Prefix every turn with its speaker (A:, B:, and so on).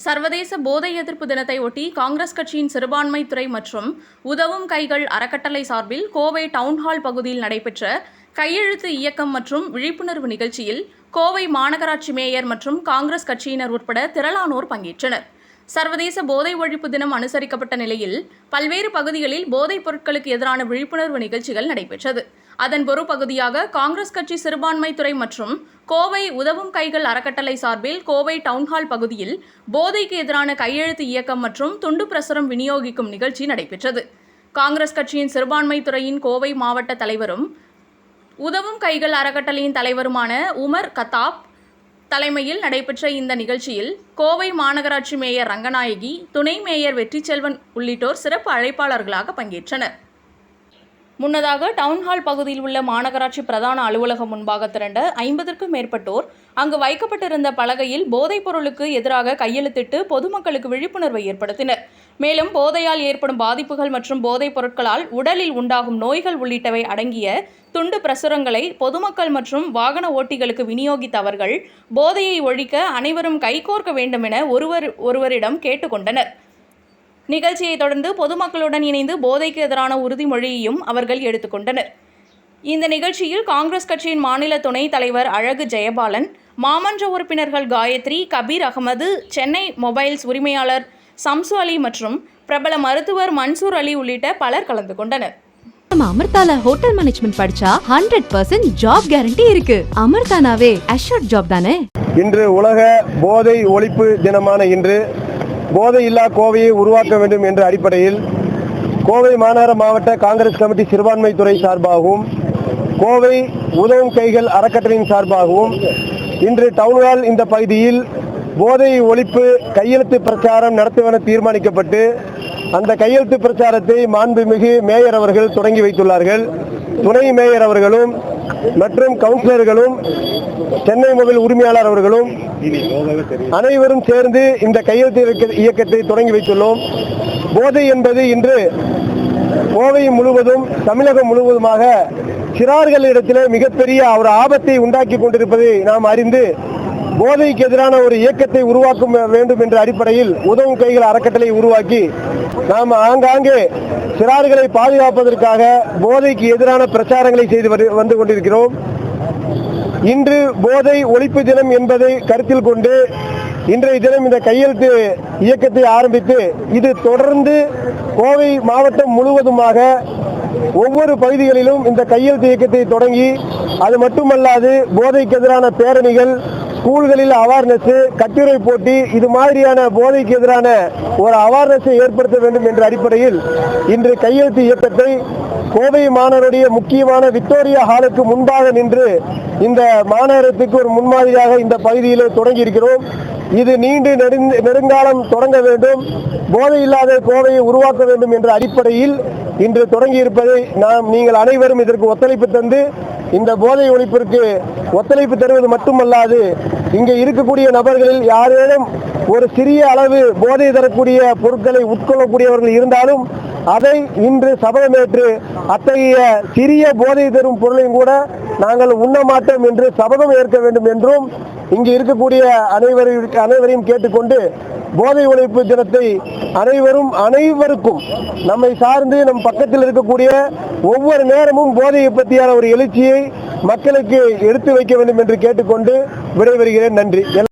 A: சர்வதேச போதை எதிர்ப்பு தினத்தை ஒட்டி காங்கிரஸ் கட்சியின் சிறுபான்மை துறை மற்றும் உதவும் கைகள் அறக்கட்டளை சார்பில் கோவை டவுன்ஹால் பகுதியில் நடைபெற்ற கையெழுத்து இயக்கம் மற்றும் விழிப்புணர்வு நிகழ்ச்சியில் கோவை மாநகராட்சி மேயர் மற்றும் காங்கிரஸ் கட்சியினர் உட்பட திரளானோர் பங்கேற்றனர். சர்வதேச போதை ஒழிப்பு தினம் அனுசரிக்கப்பட்ட நிலையில் பல்வேறு பகுதிகளில் போதைப் பொருட்களுக்கு எதிரான விழிப்புணர்வு நிகழ்ச்சிகள் நடைபெற்றது. அதன் ஒரு பகுதியாக காங்கிரஸ் கட்சி சிறுபான்மைத்துறை மற்றும் கோவை உதவும் கைகள் அறக்கட்டளை சார்பில் கோவை டவுன்ஹால் பகுதியில் போதைக்கு எதிரான கையெழுத்து இயக்கம் மற்றும் துண்டு பிரசுரம் விநியோகிக்கும் நிகழ்ச்சி நடைபெற்றது. காங்கிரஸ் கட்சியின் சிறுபான்மைத்துறையின் கோவை மாவட்ட தலைவரும் உதவும் கைகள் அறக்கட்டளையின் தலைவருமான உமர் கத்தாப் தலைமையில் நடைபெற்ற இந்த நிகழ்ச்சியில் கோவை மாநகராட்சி மேயர் ரங்கநாயகி துணை மேயர் வெற்றிச்செல்வன் உள்ளிட்டோர் சிறப்பு அழைப்பாளர்களாக பங்கேற்றனர். முன்னதாக டவுன்ஹால் பகுதியில் உள்ள மாநகராட்சி பிரதான அலுவலகம் முன்பாக திரண்ட ஐம்பதற்கும் மேற்பட்டோர் அங்கு வைக்கப்பட்டிருந்த பலகையில் போதைப் பொருளுக்கு எதிராக கையெழுத்திட்டு பொதுமக்களுக்கு விழிப்புணர்வை ஏற்படுத்தினர். மேலும் போதையால் ஏற்படும் பாதிப்புகள் மற்றும் போதைப் பொருட்களால் உடலில் உண்டாகும் நோய்கள் உள்ளிட்டவை அடங்கிய துண்டு பிரசுரங்களை பொதுமக்கள் மற்றும் வாகன ஓட்டிகளுக்கு விநியோகித்தவர்கள் போதையை ஒழிக்க அனைவரும் கைகோர்க்க வேண்டும் என ஒருவர் ஒருவரிடம் கேட்டுக்கொண்டனர். நிகழ்ச்சியை தொடர்ந்து பொதுமக்களுடன் இணைந்து போதைக்கு எதிரான உறுதிமொழியையும் அவர்கள் எடுத்துக்கொண்டனர். இந்த நிகழ்ச்சியில் காங்கிரஸ் கட்சியின் மாநில துணைத் தலைவர் அழகு ஜெயபாலன் மாமன்ற உறுப்பினர்கள் காயத்ரி கபீர் அகமது சென்னை மொபைல்ஸ் உரிமையாளர் சம்சு அலி மற்றும் பிரபல மருத்துவர் மன்சூர் அலி உள்ளிட்ட பலர் கலந்து கொண்டனர்.
B: நம்ம அமிர்தால ஹோட்டல் மேனேஜ்மெண்ட் படிச்சா ஹண்ட்ரட் பர்சன்ட் ஜாப் கேரண்டி இருக்கு. அமிர்தானாவே அஷூர்ட் ஜாப் தானே?
C: இன்று உலக போதை ஒழிப்பு தினமான இன்று போதை இல்லா கோவையை உருவாக்க வேண்டும் என்ற அடிப்படையில் கோவை மாநகர மாவட்ட காங்கிரஸ் கமிட்டி சிறுபான்மை துறை சார்பாகவும் கோவை உதவும் கைகள் அறக்கட்டளையின் சார்பாகவும் இன்று டவுன்ஹால் இந்த பகுதியில் போதை ஒழிப்பு கையெழுத்து பிரச்சாரம் நடத்துவென தீர்மானிக்கப்பட்டு அந்த கையெழுத்து பிரச்சாரத்தை மாண்புமிகு மேயர் அவர்கள் தொடங்கி வைத்துள்ளார்கள். துணை மேயர் அவர்களும் மற்றும் கவுன்சிலர்களும் சென்னை மொபைல் உரிமையாளர் அவர்களும் அனைவரும் சேர்ந்து இந்த கையெழுத்து இயக்கத்தை தொடங்கி வைத்துள்ளோம். போதை என்பது இன்று கோவை முழுவதும் தமிழகம் முழுவதுமாக சிறார்களிடத்திலே மிகப்பெரிய ஒரு ஆபத்தை உண்டாக்கி கொண்டிருப்பதை நாம் அறிந்து போதைக்கு எதிரான ஒரு இயக்கத்தை உருவாக்க வேண்டும் என்ற அடிப்படையில் உதவும் கைகள் அறக்கட்டளை உருவாக்கி நாம் ஆங்காங்கே சிறார்களை பாதுகாப்பதற்காக போதைக்கு எதிரான பிரச்சாரங்களை செய்து வந்து கொண்டிருக்கிறோம். இன்று போதை ஒழிப்பு தினம் என்பதை கருத்தில் கொண்டு இன்றைய தினம் இந்த கையெழுத்து இயக்கத்தை ஆரம்பித்து இது தொடர்ந்து கோவை மாவட்டம் முழுவதுமாக ஒவ்வொரு பகுதிகளிலும் இந்த கையெழுத்து இயக்கத்தை தொடங்கி அது மட்டுமல்லாது போதைக்கு எதிரான பேரணிகள் ஸ்கூல்களில் அவேர்னஸ் கட்டுரை போட்டி இது மாதிரியான போதைக்கு எதிரான ஒரு அவேர்னஸை ஏற்படுத்த வேண்டும் என்ற அடிப்படையில் இன்று கையெழுத்து இயக்கத்தை கோவை மாநகருடைய முக்கியமான விக்டோரியா ஹாலுக்கு முன்பாக நின்று இந்த மாநகரத்துக்கு ஒரு முன்மாதிரியாக இந்த பகுதியில் தொடங்கி இருக்கிறோம் இது நீண்டு நெடுங்காலம் தொடங்க வேண்டும். போதை இல்லாத கோவையை உருவாக்க வேண்டும் என்ற அடிப்படையில் இன்று தொடங்கி இருப்பதை நாம் நீங்கள் அனைவரும் இதற்கு ஒத்துழைப்பு தந்து இந்த போதை ஒழிப்பிற்கு ஒத்துழைப்பு தருவது மட்டுமல்லாது இங்கே இருக்கக்கூடிய நபர்களில் யாரேனும் ஒரு சிறிய அளவு போதை தரக்கூடிய பொருட்களை உட்கொள்ளக்கூடியவர்கள் இருந்தாலும் அதை இன்று சபதமேற்று அத்தகைய சிறிய போதை தரும் பொருளையும் கூட நாங்கள் உண்ண மாட்டோம் என்று சபதம் ஏற்க வேண்டும் என்றும் இங்கு இருக்கக்கூடிய அனைவரும் அனைவரையும் கேட்டுக்கொண்டு போதை ஒழிப்பு தினத்தை அனைவரும் அனைவருக்கும் நம்மை சார்ந்து நம் பக்கத்தில் இருக்கக்கூடிய ஒவ்வொரு நேரமும் போதையை பற்றியான ஒரு எழுச்சியை மக்களுக்கு எடுத்து வைக்க வேண்டும் என்று கேட்டுக்கொண்டு விடைபெறுகிறேன். நன்றி.